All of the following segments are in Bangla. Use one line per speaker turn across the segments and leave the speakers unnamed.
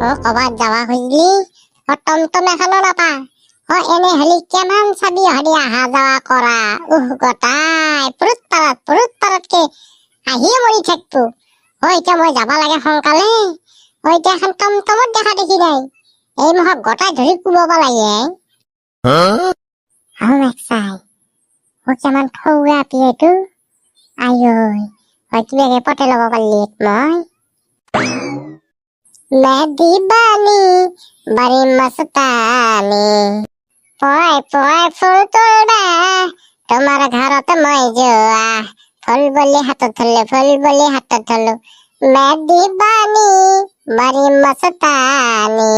কবাত যাবা খুজিলি অ টমটম এখনও নাপা অ এনে হলি কিমান চাবি হলি অহা যাৱা কৰা? উহ গটাই পুৰুত পাৰত পুৰুত পাৰতকে আহিয়ে মৰি থাকব। অ এতিয়া মই যাবা লাগে সোনকালে। অ এতিয়া এখন টমটমত দেখা দেখি নাই। এই মাহক গটাই ধৰি কোবাব লাগে। হাও মেকচাই ও কেমান খৌৰা পিয়েটো। আইঐ হয় কিবাকে পটে ল'ব পাৰিলি মই মেহদি বানি বাৰী মস্তানি পয় পয় ফুল তোলবা তোমাৰ ঘৰত মই যোৱা ফুল বুলি হাতত থলো ফুল বুলি হাতত থলো মেহদি বানি বাৰী মস্তানি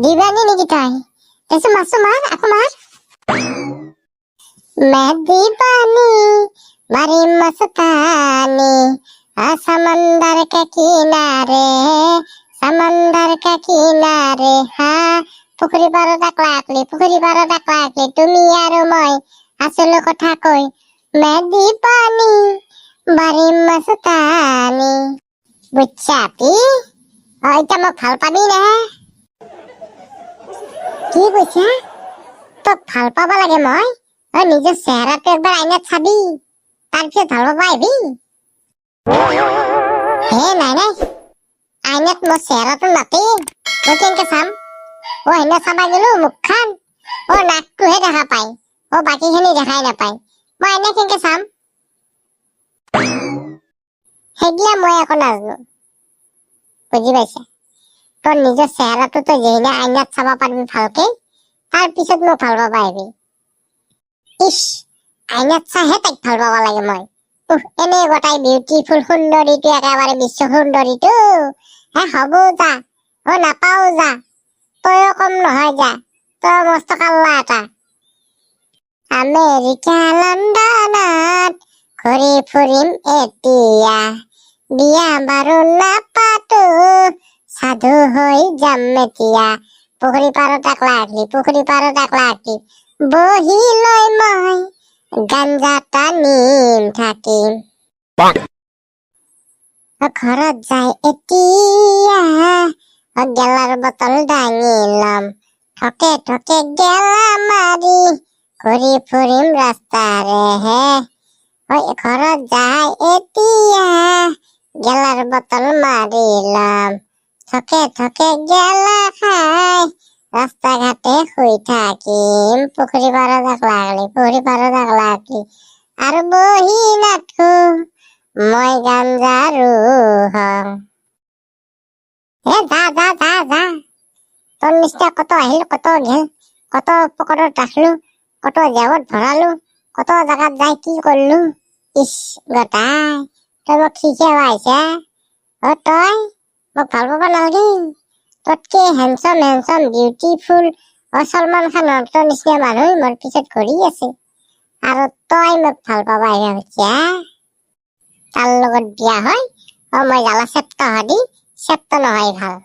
দিবানি নেকি তই তাৰপিছত মাছো মাৰ আকৌ মাৰ মেহদি বানি বাৰী মস্তানি समंदर के किनारे समंदर के किनारे হ্যাঁ পুখুৰী পাৰত একলাকলি পুখুৰী পাৰত একলাকলি তুমি আৰু মই আছিলো কথা কৈ মেদি পানী বাৰী মস্তানি বুজছা পি অ এতিয়া মোক ভাল পাবি নে কি কৈছা তোক ভাল পাব লাগে মই অ নিজৰ চেহেৰাটো একবাৰ আইনাত চাবি তাৰপিছত ভাল পাব আহিবি হে নাই নাই আইনাত মোৰ চেহেৰাটো নাতি মই কেনেকে চাম? অ সেইদিনা চাবা গেলো মুখখন অ নাকটোহে দেখা পায়। অ বাকীখিনি দেখাই নাপায়। মই আইনা কেনেকে চাম? সেইগিলা মই একো নাজানো। বুজি পাইছা? তোৰ নিজৰ চেহেৰাটো তই যেহিনা আইনাত চাব পাৰিবি ভালকে, তাৰ পিছত মোক ভালো পাব আহিবি। ইছ, আইনাত চাহে তাইক ভালো পাব লাগে মই। এনে গোটাই বিউটিফুল সুন্দৰীটো, একেবাৰে বিশ্ব সুন্দৰীটো। হে, হ'ব যা, অ, নাপাও যা। তইও কম নহয় যা, তই মস্ত কাল্লা এটা। আমেৰিকা লণ্ডনত ঘূৰি ফুৰিম এতিয়া। বিয়া বাৰু নাপাতো, সাধু হৈ যাম এতিয়া। পুখুৰী পাৰত একলা আকলি পুখুৰী পাৰত একলা আকলি বহি লৈ মই গাঞ্জা টানিম থাকিম অ, ঘৰত যাই এতিয়া গেলাৰ বটল দাঙি ঠকে ঠকে গেলা মাৰি ঘূৰি ফুৰিম ৰাস্তাৰে হে ঐ ঘৰত যাই এতিয়া গেলাৰ বটল মাৰি লম। ঠকে ঠকে গেলা খাই ৰাস্তা ঘাটে শুই থাকিম পুখুৰী পাৰত একলা আকলি পুখুৰী পাৰত একলা আকলি আৰু বহি নাথো মই গাঞ্জাৰু হম এ যা যা যা যা। নিচিনা কত আহিলো, কত গেল কত পকেটত ৰাখলো, কত জেৱত ভৰালো, কত জাগাত যাই কি কৰিলো? ইছ, গটাই, তই মোক অ তই মোক ভালো পাব নালাগে। তোতকে হেণ্ডচাম হেণ্ডচাম বিউটিফুল অ সলমান খানৰ নিচিনা মানুহ, মোৰ পিছত ঘূৰি আছে। আৰু তই মোক ভালো পাব আহিব খুজিছা তাৰ লগত বিয়া হয় অ মই জ্বালা চেপ্ত দি চেপ্ত নহয় ভালো।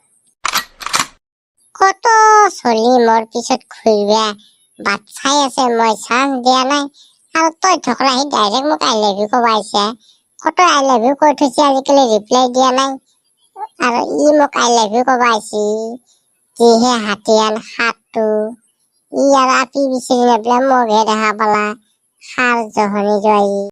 কত চলি মোৰ পিছত ঘূৰিবা? বাট চাই আছে, মই চান্স দিয়া নাই। আৰু তই ঢকলা সি ডাইৰেক্ট মোক আই লাভ ইউ ক'ব আহিছে। কত আই লাভ ইউ কৈ থৈছে, আজিকালি ৰিপ্লাই দিয়া নাই। আৰু ই মোক আই লাভ ইউ ক'ব আহিছি যিহে হাতীয়ান সাতটো। ই আৰু আপি বিচাৰি নাপালে মোকহে দেখা পালা সাৰ জহনি যোৱাই